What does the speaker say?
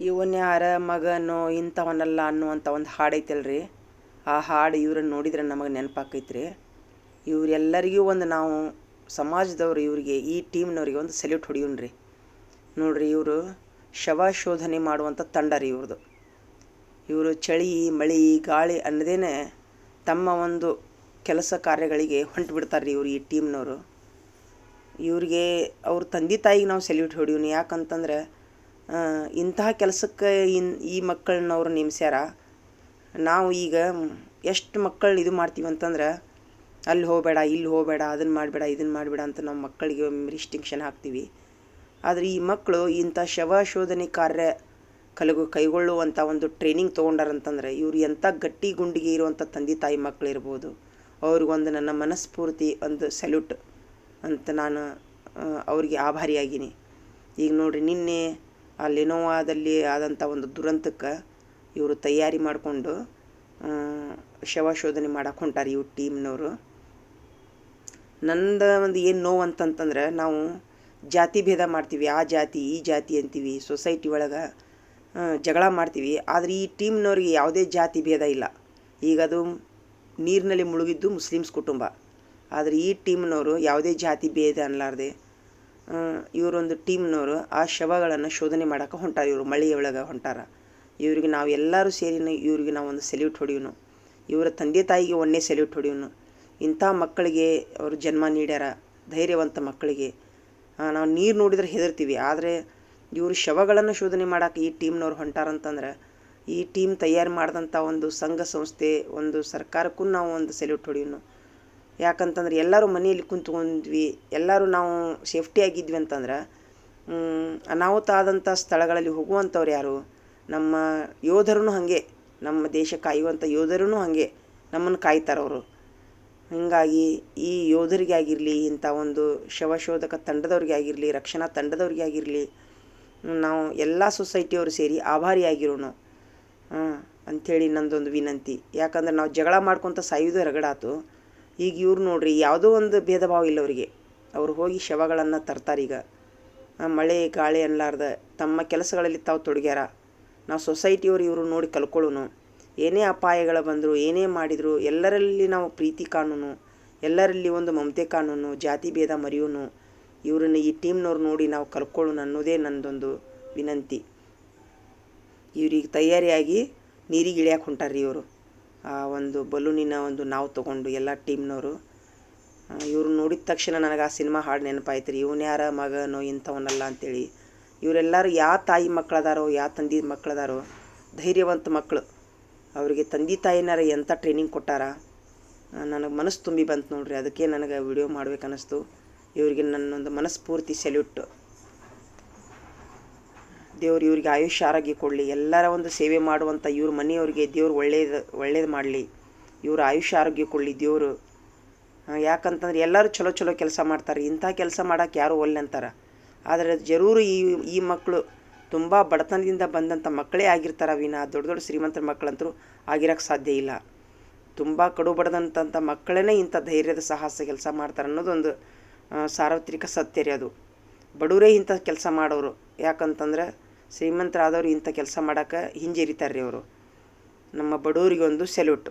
ಇವನ್ಯಾರ ಮಗನೋ ಇಂಥವನಲ್ಲ ಅನ್ನುವಂಥ ಒಂದು ಹಾಡು ಐತಲ್ರಿ ಆ ಹಾಡು ಇವ್ರನ್ನ ನೋಡಿದ್ರೆ ನಮಗೆ ರೀ ಇವರೆಲ್ಲರಿಗೂ ಒಂದು ನಾವು ಸಮಾಜದವ್ರು ಇವರಿಗೆ, ಈ ಟೀಮ್ನವ್ರಿಗೆ ಒಂದು ಸೆಲ್ಯೂಟ್ ಹೊಡಿಯೋಣ ರೀ ನೋಡ್ರಿ ಇವರು ಶವ ಶೋಧನೆ ಮಾಡುವಂಥ ತಂಡ ರೀ ಇವ್ರದ್ದು ಇವರು ಚಳಿ, ಮಳಿ, ಗಾಳಿ ಅನ್ನದೇನೆ ತಮ್ಮ ಒಂದು ಕೆಲಸ ಕಾರ್ಯಗಳಿಗೆ ಹೊಂಟು ಬಿಡ್ತಾರೆ ರೀ ಇವ್ರು ಈ ಟೀಮ್ನವರು. ಇವ್ರಿಗೆ ಅವ್ರ ತಂದೆ ತಾಯಿಗೆ ನಾವು ಸೆಲ್ಯೂಟ್ ಹೊಡಿಯೋಣ. ಯಾಕಂತಂದ್ರೆ ಇಂತಹ ಕೆಲಸಕ್ಕೆ ಇನ್, ಈ ಮಕ್ಕಳನ್ನವ್ರು ನೇಮಿಸ್ಯಾರ? ನಾವು ಈಗ ಎಷ್ಟು ಮಕ್ಕಳನ್ನ ಇದು ಮಾಡ್ತೀವಿ ಅಂತಂದ್ರೆ, ಅಲ್ಲಿ ಹೋಗಬೇಡ, ಇಲ್ಲಿ ಹೋಗಬೇಡ ಅದನ್ನು ಮಾಡಬೇಡ ಇದನ್ನು ಮಾಡಬೇಡ ಅಂತ ನಾವು ಮಕ್ಕಳಿಗೆ ರಿಸ್ಟಿಂಕ್ಷನ್ ಹಾಕ್ತೀವಿ. ಆದರೆ ಈ ಮಕ್ಕಳು ಇಂಥ ಶವ ಶೋಧನೆ ಕಾರ್ಯ ಕಲಗು ಕೈಗೊಳ್ಳುವಂಥ ಒಂದು ಟ್ರೈನಿಂಗ್ ತೊಗೊಂಡಾರಂತಂದ್ರೆ, ಇವ್ರು ಎಂಥ ಗಟ್ಟಿ ಗುಂಡಿಗೆ ಇರುವಂಥ ತಂದೆ ತಾಯಿ ಮಕ್ಕಳು ಇರ್ಬೋದು ಅವ್ರಿಗೊಂದು ನನ್ನ ಮನಸ್ಫೂರ್ತಿ ಒಂದು ಸೆಲ್ಯೂಟ್ ಅಂತ ನಾನು ಅವ್ರಿಗೆ ಆಭಾರಿಯಾಗೀನಿ. ಈಗ ನೋಡಿರಿ, ನಿನ್ನೆ ಆ ಲಿನೋವಾದಲ್ಲಿ ಆದಂಥ ಒಂದು ದುರಂತಕ್ಕೆ ಇವರು ತಯಾರಿ ಮಾಡಿಕೊಂಡು ಶವ ಶೋಧನೆ ಮಾಡಕ್ಕೆ ಹೊಂಟಾರೆ ಇವ್ರ ಟೀಮ್ನವರು. ನಂದು ಒಂದು ಏನು ನೋವು ಅಂತಂತಂದ್ರೆ ನಾವು ಜಾತಿ ಭೇದ ಮಾಡ್ತೀವಿ, ಆ ಜಾತಿ, ಈ ಜಾತಿ ಅಂತೀವಿ, ಸೊಸೈಟಿ ಒಳಗೆ ಜಗಳ ಮಾಡ್ತೀವಿ. ಆದರೆ ಈ ಟೀಮ್ನವ್ರಿಗೆ ಯಾವುದೇ ಜಾತಿ ಭೇದ ಇಲ್ಲ. ಈಗ ಅದು ನೀರಿನಲ್ಲಿ ಮುಳುಗಿದ್ದು ಮುಸ್ಲಿಮ್ಸ್ ಕುಟುಂಬ. ಆದರೆ ಈ ಟೀಮ್ನವರು ಯಾವುದೇ ಜಾತಿ ಭೇದ ಅನ್ನಲಾರ್ದೆ ಇವರೊಂದು ಟೀಮ್ನವರು ಆ ಶವಗಳನ್ನು ಶೋಧನೆ ಮಾಡೋಕೆ ಹೊಂಟಾರ ಇವರು ಮಳೆಯೊಳಗೆ ಹೊಂಟಾರ. ಇವರಿಗೆ ನಾವು ಎಲ್ಲರೂ ಸೇರಿ ಇವರಿಗೆ ನಾವು ಒಂದು ಸೆಲ್ಯೂಟ್ ಹೊಡಿಯೋನು. ಇವರ ತಂದೆ ತಾಯಿಗೆ ಒಂದೇ ಸೆಲ್ಯೂಟ್ ಹೊಡಿಯೋನು. ಇಂಥ ಮಕ್ಕಳಿಗೆ ಅವರು ಜನ್ಮ ನೀಡ್ಯಾರ, ಧೈರ್ಯವಂತ ಮಕ್ಕಳಿಗೆ. ನಾವು ನೀರು ನೋಡಿದ್ರೆ ಹೆದರ್ತೀವಿ, ಆದರೆ ಇವರು ಶವಗಳನ್ನು ಶೋಧನೆ ಮಾಡೋಕೆ ಈ ಟೀಮ್ನವ್ರು ಹೊಂಟಾರಂತಂದ್ರೆ ಈ ಟೀಮ್ ತಯಾರು ಮಾಡಿದಂಥ ಒಂದು ಸಂಘ ಸಂಸ್ಥೆ, ಒಂದು ಸರ್ಕಾರಕ್ಕೂ ನಾವು ಒಂದು ಸೆಲ್ಯೂಟ್ ಹೊಡಿಯೋನು. ಯಾಕಂತಂದ್ರೆ ಎಲ್ಲರೂ ಮನೆಯಲ್ಲಿ ಕುಂತ್ಕೊಂಡ್ವಿ, ಎಲ್ಲರೂ ನಾವು ಸೇಫ್ಟಿಯಾಗಿದ್ವಿ ಅಂತಂದ್ರೆ ಅನಾಹುತ ಆದಂಥ ಸ್ಥಳಗಳಲ್ಲಿ ಹೋಗುವಂಥವ್ರು ಯಾರು? ನಮ್ಮ ಯೋಧರೂ ಹಾಗೆ, ನಮ್ಮ ದೇಶ ಕಾಯುವಂಥ ಯೋಧರೂ ಹಾಗೆ ನಮ್ಮನ್ನು ಕಾಯ್ತಾರೆ ಅವರು. ಹೀಗಾಗಿ ಈ ಯೋಧರಿಗೆ ಆಗಿರಲಿ, ಇಂಥ ಒಂದು ಶವಶೋಧಕ ತಂಡದವ್ರಿಗೆ ಆಗಿರಲಿ, ರಕ್ಷಣಾ ತಂಡದವ್ರಿಗೆ ಆಗಿರಲಿ ನಾವು ಎಲ್ಲ ಸೊಸೈಟಿಯವರು ಸೇರಿ ಆಭಾರಿಯಾಗಿರೋಣ ಅಂಥೇಳಿ ನಂದೊಂದು ವಿನಂತಿ. ಯಾಕಂದ್ರೆ ನಾವು ಜಗಳ ಮಾಡ್ಕೊತ ಸಾಯೋದು ರಗಡಾತು. ಈಗ ಇವ್ರು ನೋಡ್ರಿ, ಯಾವುದೋ ಒಂದು ಭೇದ ಭಾವ ಇಲ್ಲ ಅವರಿಗೆ. ಅವ್ರು ಹೋಗಿ ಶವಗಳನ್ನು ತರ್ತಾರೆ ಈಗ. ಮಳೆ, ಗಾಳಿ ಅನ್ನಲಾರ್ದ ತಮ್ಮ ಕೆಲಸಗಳಲ್ಲಿ ತಾವು ತೊಡಗ್ಯಾರ. ನಾವು ಸೊಸೈಟಿಯವರು ಇವರು ನೋಡಿ ಕಲ್ಕೊಳ್ಳೋನು ಏನೇ ಅಪಾಯಗಳು ಬಂದರು, ಏನೇ ಮಾಡಿದರು, ಎಲ್ಲರಲ್ಲಿ ನಾವು ಪ್ರೀತಿ ಕಾಣೋನು. ಎಲ್ಲರಲ್ಲಿ ಒಂದು ಮಮತೆ ಕಾಣೋನು, ಜಾತಿ ಭೇದ ಮರೆಯೋನು. ಇವರನ್ನು ಈ ಟೀಮ್ನವ್ರು ನೋಡಿ ನಾವು ಕಲ್ಕೊಳ್ಳೋಣ ಅನ್ನೋದೇ ನನ್ನದೊಂದು ವಿನಂತಿ. ಇವ್ರಿಗೆ ತಯಾರಿಯಾಗಿ ನೀರಿಗೆ ಇಳಿಯಕ್ಕೆ ಹೊಂಟಾರ್ರಿ ಇವರು. ಒಂದು ಬಲೂನಿನ ಒಂದು ನಾವು ತಗೊಂಡು ಎಲ್ಲ ಟೀಮ್ನವರು ಇವ್ರು ನೋಡಿದ ತಕ್ಷಣ ನನಗೆ ಆ ಸಿನಿಮಾ ಹಾಡು ನೆನಪಾಯ್ತು ರೀ ಇವನು ಯಾರ ಮಗನೋ ಇಂಥವನಲ್ಲ ಅಂತೇಳಿ. ಇವರೆಲ್ಲರೂ ಯಾವ ತಾಯಿ ಮಕ್ಕಳದಾರೋ ಯಾವ ತಂದೆ ಮಕ್ಕಳದಾರೋ ಧೈರ್ಯವಂತ ಮಕ್ಕಳು ಅವರಿಗೆ ತಂದೆ ತಾಯಿನಾರ ಎಂಥ ಟ್ರೈನಿಂಗ್ ಕೊಟ್ಟಾರ ನನಗೆ ಮನಸ್ಸು ತುಂಬಿ ಬಂತು ನೋಡ್ರಿ. ಅದಕ್ಕೆ ನನಗೆ ವಿಡಿಯೋ ಮಾಡ್ಬೇಕು ಅನ್ನಿಸ್ತು ಇವರಿಗೆ ನನ್ನೊಂದು ಮನಸ್ಫೂರ್ತಿ ಸೆಲ್ಯೂಟ್ ದೇವ್ರು ಇವರಿಗೆ ಆಯುಷ್ಯ ಆರೋಗ್ಯ ಕೊಡಲಿ, ಎಲ್ಲರ ಒಂದು ಸೇವೆ ಮಾಡುವಂಥ ಇವ್ರ ಮನೆಯವ್ರಿಗೆ ದೇವ್ರು ಒಳ್ಳೇದು ಒಳ್ಳೇದು ಮಾಡಲಿ. ಇವ್ರ ಆಯುಷ್ಯ ಆರೋಗ್ಯ ಕೊಡಲಿ ದೇವರು. ಯಾಕಂತಂದ್ರೆ ಎಲ್ಲರೂ ಚಲೋ ಚಲೋ ಕೆಲಸ ಮಾಡ್ತಾರೆ, ಇಂಥ ಕೆಲಸ ಮಾಡೋಕೆ ಯಾರು ಒಲ್ಲೆ ಅಂತಾರೆ. ಆದರೆ ಜರೂರು ಈ ಈ ಮಕ್ಕಳು ತುಂಬ ಬಡತನದಿಂದ ಬಂದಂಥ ಮಕ್ಕಳೇ ಆಗಿರ್ತಾರೆ, ವಿನ ದೊಡ್ಡ ದೊಡ್ಡ ಶ್ರೀಮಂತರ ಮಕ್ಕಳಂತರೂ ಆಗಿರೋಕ್ಕೆ ಸಾಧ್ಯ ಇಲ್ಲ. ತುಂಬ ಕಡು ಬಡದಂಥ ಮಕ್ಕಳೇ ಇಂಥ ಧೈರ್ಯದ ಸಾಹಸ ಕೆಲಸ ಮಾಡ್ತಾರೆ ಅನ್ನೋದೊಂದು ಸಾರ್ವತ್ರಿಕ ಸತ್ಯ ರೀ ಅದು. ಬಡವರೇ ಇಂಥ ಕೆಲಸ ಮಾಡೋರು. ಯಾಕಂತಂದ್ರೆ ಶ್ರೀಮಂತರಾದವ್ರು ಇಂಥ ಕೆಲಸ ಮಾಡೋಕೆ ಹಿಂಜರಿತಾರೆ ರೀ ಅವರು ನಮ್ಮ ಬಡವರಿಗೊಂದು ಸೆಲ್ಯೂಟ್